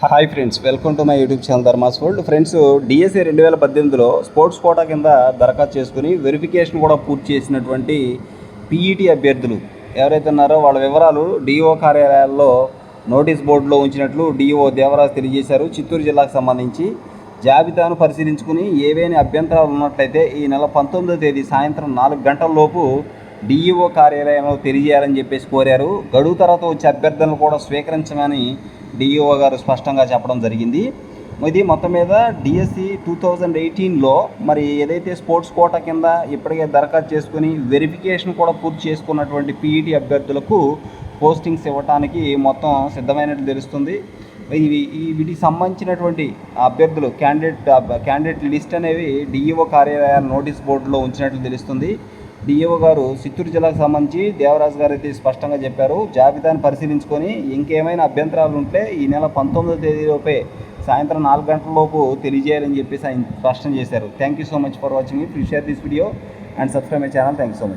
Hi friends welcome to my YouTube channel Dharma's world friends DSA రెండు వేల పద్దెనిమిదిలో sports quota కింద దరఖాస్తు చేసుకుని వెరిఫికేషన్ కూడా పూర్తి చేసినటువంటి పీఈటీ అభ్యర్థులు ఎవరైతే ఉన్నారో వాళ్ళ వివరాలు డిఓ కార్యాలయాల్లో నోటీస్ బోర్డులో ఉంచినట్లు డిఓ దేవరాజ్ తెలియజేశారు. చిత్తూరు జిల్లాకు సంబంధించి జాబితాను పరిశీలించుకుని ఏవైనా అభ్యంతరాలు ఉన్నట్లయితే ఈ నెల పంతొమ్మిదో తేదీ సాయంత్రం నాలుగు గంటల లోపు డిఈఓ కార్యాలయంలో తెలియజేయాలని చెప్పేసి కోరారు. గడువు తర్వాత వచ్చే అభ్యర్థనలు కూడా స్వీకరించమని డిఈఓ గారు స్పష్టంగా చెప్పడం జరిగింది. ఇది మొత్తం మీద డిఎస్సి టూ థౌజండ్ ఎయిటీన్లో మరి ఏదైతే స్పోర్ట్స్ కోట కింద ఇప్పటికే దరఖాస్తు చేసుకుని వెరిఫికేషన్ కూడా పూర్తి చేసుకున్నటువంటి పీఈటీ అభ్యర్థులకు పోస్టింగ్స్ ఇవ్వటానికి మొత్తం సిద్ధమైనట్లు తెలుస్తుంది. ఇవి వీటికి సంబంధించినటువంటి అభ్యర్థులు క్యాండిడేట్ క్యాండిడేట్ లిస్ట్ అనేవి డిఈఓ కార్యాలయాల నోటీస్ బోర్డులో ఉంచినట్లు తెలుస్తుంది. డిఈఓ గారు చిత్తూరు జిల్లాకు సంబంధించి దేవరాజు గారు అయితే స్పష్టంగా చెప్పారు. జాబితాను పరిశీలించుకొని ఇంకేమైనా అభ్యంతరాలు ఉంటే ఈ నెల పంతొమ్మిదో తేదీలోపే సాయంత్రం నాలుగు గంటల లోపు తెలియజేయాలని చెప్పేసి ఆయన స్పష్టం చేశారు. Thank you so much for watching please share this video and subscribe my channel thank you so much